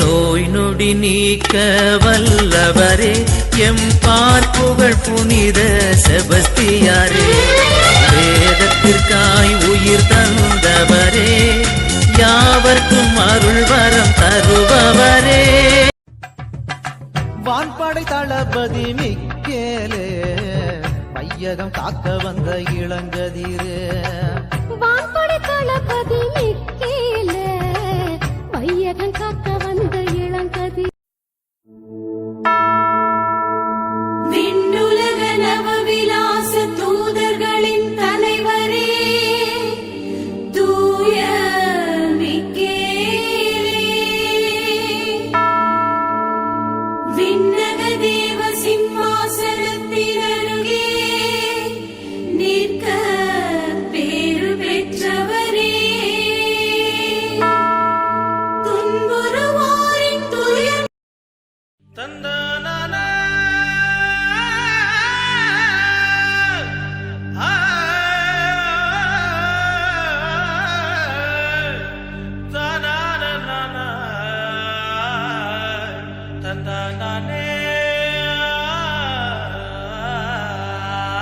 நோய் நொடி நீக்க வல்லவரே எம் பார்ப்புகழ் புனித செபஸ்தியாரே. வேதத்திற்காய் உயிர் தந்தவரே யாவர்க்கும் அருள் வரம் தருபவரே. வான்படை தளபதி மிக்கேலே மையகம் காக்க வந்த இளங்கதிரே வான்படை தளபதி மிக்கேல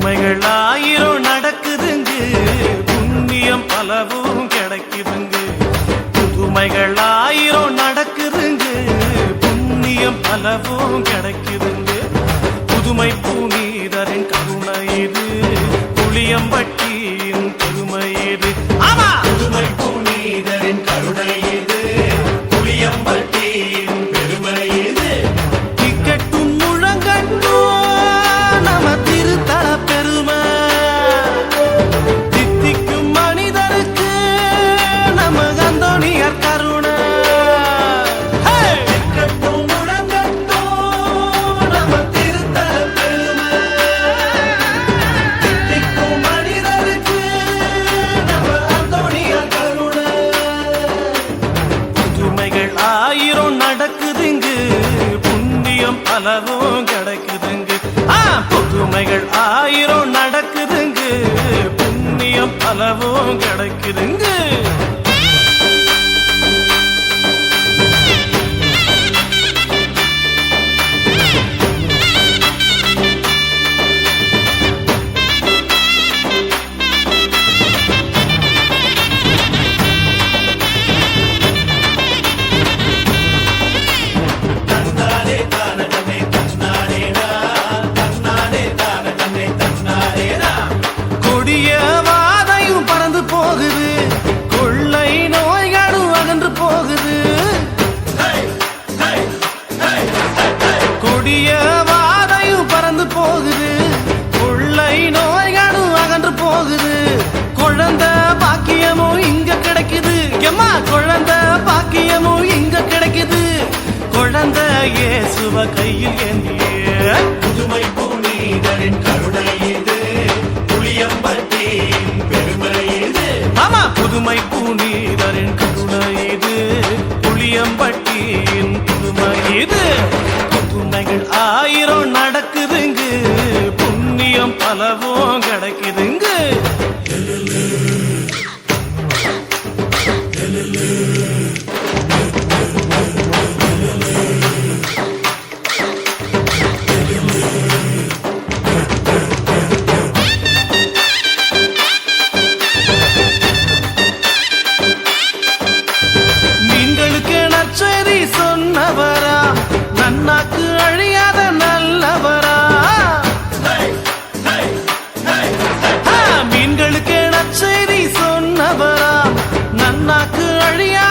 புதுமைகள் ஆயிரம் நடக்குதுங்க. புண்ணியம் பலவும் கிடைக்குதுங்க. புதுமைகள் ஆயிரம் நடக்குதுங்க. புண்ணியம் பலவும் கிடைக்குதுங்க. புதுமை புனிதரின் கருணை இது. புளியம்பட்டியின் பெருமை இது. புதுமை புனிதரின் கருணை இது. புளியம்பட்டியின் ஆயிரம் நடக்குதுங்கு. புண்ணியம் பலவும் கிடைக்குதுங்கு. ஆ, புதுமைகள் ஆயிரம் நடக்குதுங்கு. புண்ணியம் பலவும் கிடைக்குதுங்க. இயேசுவ கையில் ஏந்திய. புதுமை புனிதரின் கருணை இது. புளியம்பட்டியின் பெருமை இது. ஆமா. புதுமை புனிதரின் கருணை இது. புளியம்பட்டியின் புதுமை இது. புதுமைகள் ஆயிரம் நடக்குதுங்க. புண்ணியம் பலவும் Gloria.